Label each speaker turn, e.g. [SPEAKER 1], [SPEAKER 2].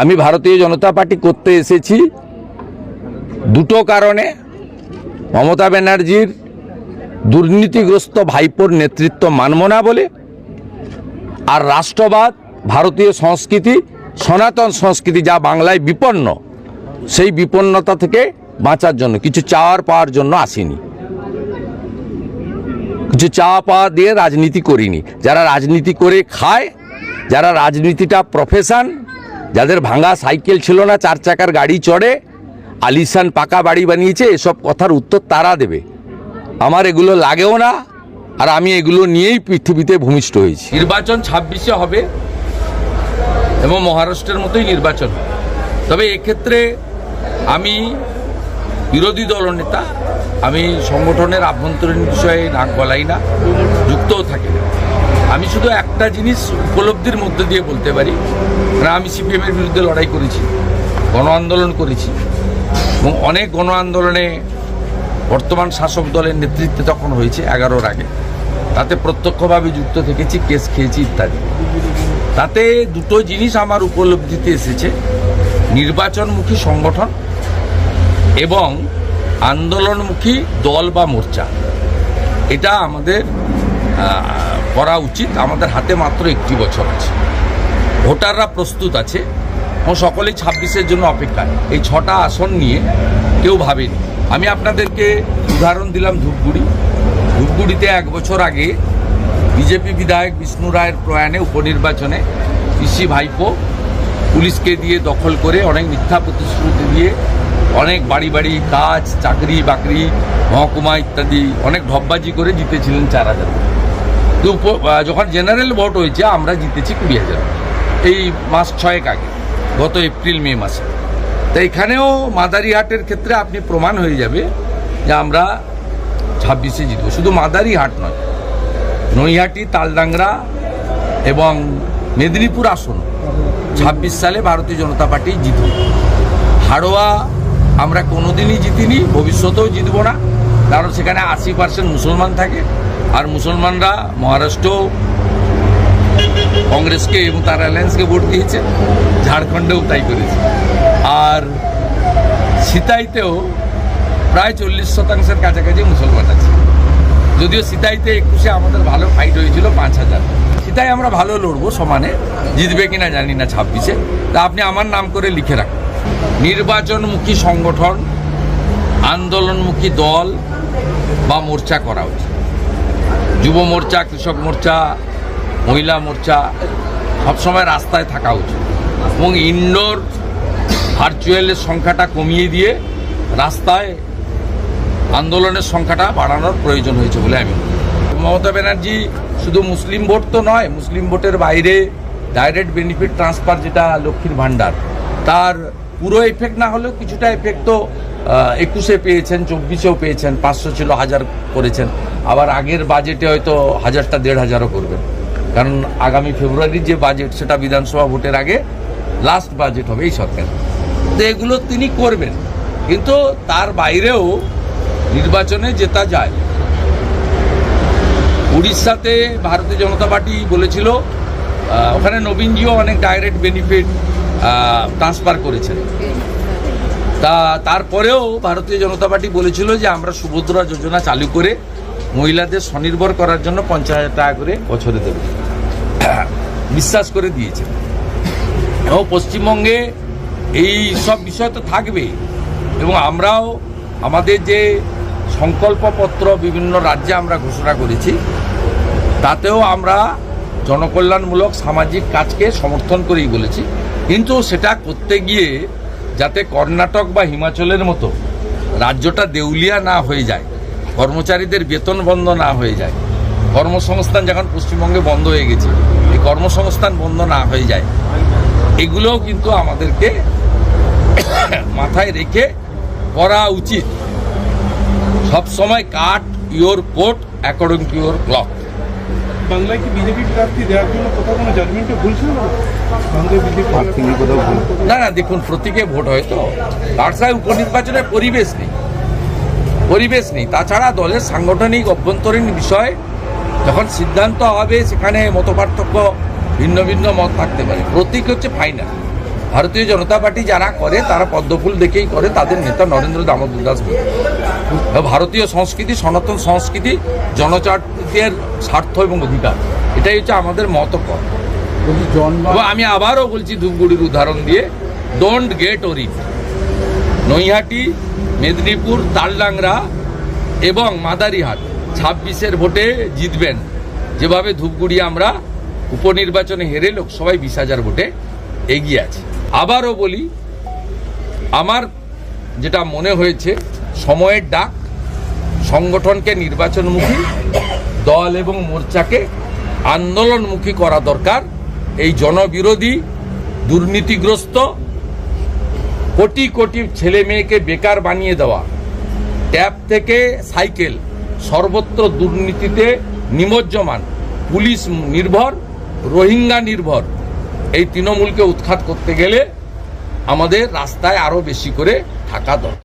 [SPEAKER 1] আমি ভারতীয় জনতা পার্টি করতে এসেছি দুটো কারণে। মমতা ব্যানার্জির দুর্নীতিগ্রস্ত ভাইপোর নেতৃত্ব মানব না বলে আর রাষ্ট্রবাদ, ভারতীয় সংস্কৃতি, সনাতন সংস্কৃতি যা বাংলায় বিপন্ন, সেই বিপন্নতা থেকে বাঁচার জন্য, কিছু চাওয়ার পাওয়ার জন্য আসিনি। কিছু চাওয়া পাওয়া দিয়ে রাজনীতি করিনি। যারা রাজনীতি করে খায়, যারা রাজনীতিটা প্রফেশন যাদের ভাঙা সাইকেল ছিল না, চার চাকার গাড়ি চড়ে, আলিশান পাকা বাড়ি বানিয়েছে, এসব কথার উত্তর তারা দেবে। আমার এগুলো লাগেও না, আর আমি এগুলো নিয়েই পৃথিবীতে ভূমিষ্ঠ হয়েছি। নির্বাচন ছাব্বিশে হবে এবং মহারাষ্ট্রের মতোই নির্বাচন। তবে এক্ষেত্রে আমি বিরোধী দলনেতা আমি সংগঠনের আভ্যন্তরীণ বিষয়ে নাক গলাই না, যুক্তও থাকি না। আমি শুধু একটা জিনিস উপলব্ধির মধ্যে দিয়ে বলতে পারি, কারণ আমি সিপিএমের বিরুদ্ধে লড়াই করেছি, গণ আন্দোলন করেছি, এবং অনেক গণ আন্দোলনে বর্তমান শাসক দলের নেতৃত্বে তখন হয়েছে এগারোর আগে। তাতে প্রত্যক্ষভাবে যুক্ত থেকেছি, কেস খেয়েছি ইত্যাদি। তাতে দুটো জিনিস আমার উপলব্ধিতে এসেছে, নির্বাচনমুখী সংগঠন এবং আন্দোলনমুখী দল বা মোর্চা। এটা আমাদের করা উচিত। আমাদের হাতে মাত্র একটি বছর আছে। ভোটাররা প্রস্তুত আছে। ও সকলেই ছাব্বিশের জন্য অপেক্ষায়। এই ছটা আসন নিয়ে কেউ ভাবেনি। আমি আপনাদেরকে উদাহরণ দিলাম ধূপগুড়ি। ধূপগুড়িতে এক বছর আগে বিজেপি বিধায়ক বিষ্ণু রায়ের প্রয়াণে উপনির্বাচনে পিসি ভাইপো পুলিশকে দিয়ে দখল করে অনেক মিথ্যা প্রতিশ্রুতি দিয়ে অনেক বাড়ি বাড়ি কাজ, চাকরি বাকরি, মহকুমা ইত্যাদি অনেক ঢপবাজি করে জিতেছিলেন চার হাজার যখন জেনারেল ভোট হয়েছে, আমরা জিতেছি কুড়ি হাজার। এই মাস ছয়েক আগে, গত এপ্রিল, মে মাসে। তো এখানেও মাদারিহাটের ক্ষেত্রে আপনি প্রমাণ হয়ে যাবে যে আমরা ছাব্বিশে জিতবো। শুধু মাদারিহাট নয়, নৈহাটি, তালডাংরা এবং মেদিনীপুর আসন ছাব্বিশ সালে ভারতীয় জনতা পার্টি জিতবে। হাড়োয়া আমরা কোনোদিনই জিতিনি, ভবিষ্যতেও জিতবো না। কারণ সেখানে আশি পার্সেন্ট মুসলমান থাকে আর মুসলমানরা মহারাষ্ট্র, কংগ্রেসকে এবং তার অ্যালায়েন্সকে ভোট দিয়েছে, ঝাড়খণ্ডেও তাই করেছে। আর সিতাইতেও প্রায় চল্লিশ শতাংশের কাছাকাছি মুসলমান আছে। যদিও সিতাইতে একুশে আমাদের ভালো ফাইট হয়েছিল, পাঁচ হাজার। সিতাই আমরা ভালো লড়বো সমানে, জিতবে কিনা জানি না ছাব্বিশে। তা আপনি আমার নাম করে লিখে রাখুন। নির্বাচনমুখী সংগঠন, আন্দোলনমুখী দল বা মোর্চা করা উচিত। যুব মোর্চা, কৃষক মোর্চা, মহিলা মোর্চা, সবসময় রাস্তায় থাকা উচিত। এবং ইনডোর ভার্চুয়ালের সংখ্যাটা কমিয়ে দিয়ে রাস্তায় আন্দোলনের সংখ্যাটা বাড়ানোর প্রয়োজন হয়েছে বলে আমি মমতা ব্যানার্জি শুধু মুসলিম ভোট তো নয়, মুসলিম ভোটের বাইরে ডাইরেক্ট বেনিফিট ট্রান্সফার যেটা লক্ষ্মীর ভাণ্ডার, তার পুরো এফেক্ট না হলেও কিছুটা এফেক্ট তো একুশে পেয়েছেন, চব্বিশেও পেয়েছেন, পাঁচশো ছিল, হাজার করেছেন। আবার আগের বাজেটে হয়তো হাজারটা, দেড় হাজারও করবেন। কারণ আগামী ফেব্রুয়ারির যে বাজেট, সেটা বিধানসভা ভোটের আগে লাস্ট বাজেট হবে, এই সরকার তো এগুলো তিনি করবেন। কিন্তু তার বাইরেও নির্বাচনে জেতা যায়। উড়িষ্যাতে ভারতীয় জনতা পার্টি বলেছিল ওখানে নবীনজিও অনেক ডাইরেক্ট বেনিফিট ট্রান্সফার করেছেন। তা তারপরেও ভারতীয় জনতা পার্টি বলেছিল যে আমরা সুভদ্রা যোজনা চালু করে মহিলাদের স্বনির্ভর করার জন্য পঞ্চাশ হাজার টাকা করে বছরে দেবে। বিশ্বাস করে দিয়েছে। এবং পশ্চিমবঙ্গে এই সব বিষয় তো থাকবেই এবং আমরাও আমাদের যে সংকল্পপত্র বিভিন্ন রাজ্যে আমরা ঘোষণা করেছি, তাতেও আমরা জনকল্যাণমূলক সামাজিক কাজকে সমর্থন করেই বলেছি। কিন্তু সেটা করতে গিয়ে যাতে কর্ণাটক বা হিমাচলের মতো রাজ্যটা দেউলিয়া না হয়ে যায়, কর্মচারীদের বেতন বন্ধ না হয়ে যায়, কর্মসংস্থান যখন পশ্চিমবঙ্গে বন্ধ হয়ে গেছে, এই কর্মসংস্থান বন্ধ না হয়ে যায়, এগুলোও কিন্তু আমাদেরকে মাথায় রেখে করা উচিত। সব সময় cut your coat according to your cloth.
[SPEAKER 2] বাংলায় কি বিজেপি প্রার্থী দেওয়ার জন্য কোথাও কোনো জাজমেন্টে ভুল ছিল? না বাংলায় বিজেপি প্রার্থী কোথাও ভুল।
[SPEAKER 1] না না দেখুন প্রতীকে ভোট হয় তো। তাছাড়া উপনির্বাচনের পরিবেশ নেই। পরিবেশ নেই। তাছাড়া দলের সাংগঠনিক অভ্যন্তরীণ বিষয় যখন সিদ্ধান্ত হবে সেখানে মতপার্থক্য ভিন্ন ভিন্ন মত থাকতে পারে। প্রতীক হচ্ছে ফাইনাল ভারতীয় জনতা পার্টি যারা করে তারা পদ্মফুল দেখেই করে তাদের নেতা নরেন্দ্র দামোদর দাস। ভারতীয় সংস্কৃতি সনাতন সংস্কৃতি জনজাতির স্বার্থ এবং অধিকার। এটাই হচ্ছে আমাদের মতপথ। আমি আবারও বলছি ধূপগুড়ির উদাহরণ দিয়ে don't get worried Naihati Medinipur Taldangra এবং মাদারিহাট ছাব্বিশের ভোটে জিতবেন। যেভাবে ধূপগুড়ি আমরা উপনির্বাচনে হেরে লোকসভায় বিশ হাজার ভোটে এগিয়ে আছে। আবারও বলি আমার যেটা মনে হয়েছে সময়ের ডাক, সংগঠনকে নির্বাচনমুখী, দল এবং মোর্চাকে আন্দোলনমুখী করা দরকার। এই জনবিরোধী, দুর্নীতিগ্রস্ত, কোটি কোটি ছেলে মেয়েকে বেকার বানিয়ে দেওয়া ট্যাব থেকে সাইকেল, সর্বত্র দুর্নীতিতে নিমজ্জমান, পুলিশ নির্ভর, রোহিঙ্গা নির্ভর, এই তৃণমূলকে উৎখাত করতে গেলে আমাদের রাস্তায় আরও বেশি করে থাকা দরকার।